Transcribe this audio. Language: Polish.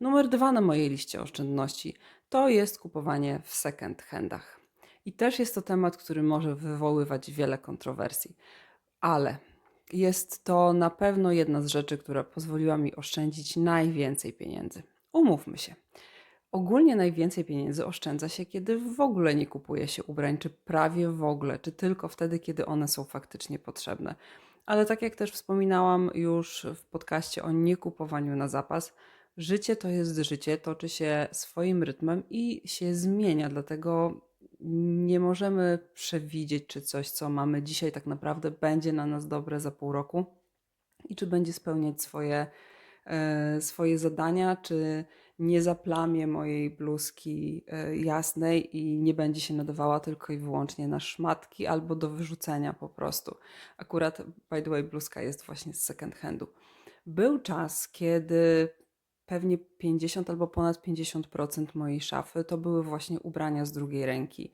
Numer dwa na mojej liście oszczędności to jest kupowanie w second handach. I też jest to temat, który może wywoływać wiele kontrowersji, ale jest to na pewno jedna z rzeczy, która pozwoliła mi oszczędzić najwięcej pieniędzy. Umówmy się. Ogólnie najwięcej pieniędzy oszczędza się, kiedy w ogóle nie kupuje się ubrań, czy prawie w ogóle, czy tylko wtedy, kiedy one są faktycznie potrzebne. Ale tak jak też wspominałam już w podcaście o niekupowaniu na zapas, życie to jest życie, toczy się swoim rytmem i się zmienia, dlatego nie możemy przewidzieć, czy coś, co mamy dzisiaj, tak naprawdę będzie na nas dobre za pół roku i czy będzie spełniać swoje, e, swoje zadania, czy nie zaplamie mojej bluzki e, jasnej i nie będzie się nadawała tylko i wyłącznie na szmatki albo do wyrzucenia po prostu. Akurat, by the way, bluzka jest właśnie z second handu. Był czas, kiedy pewnie 50 albo ponad 50% mojej szafy to były właśnie ubrania z drugiej ręki.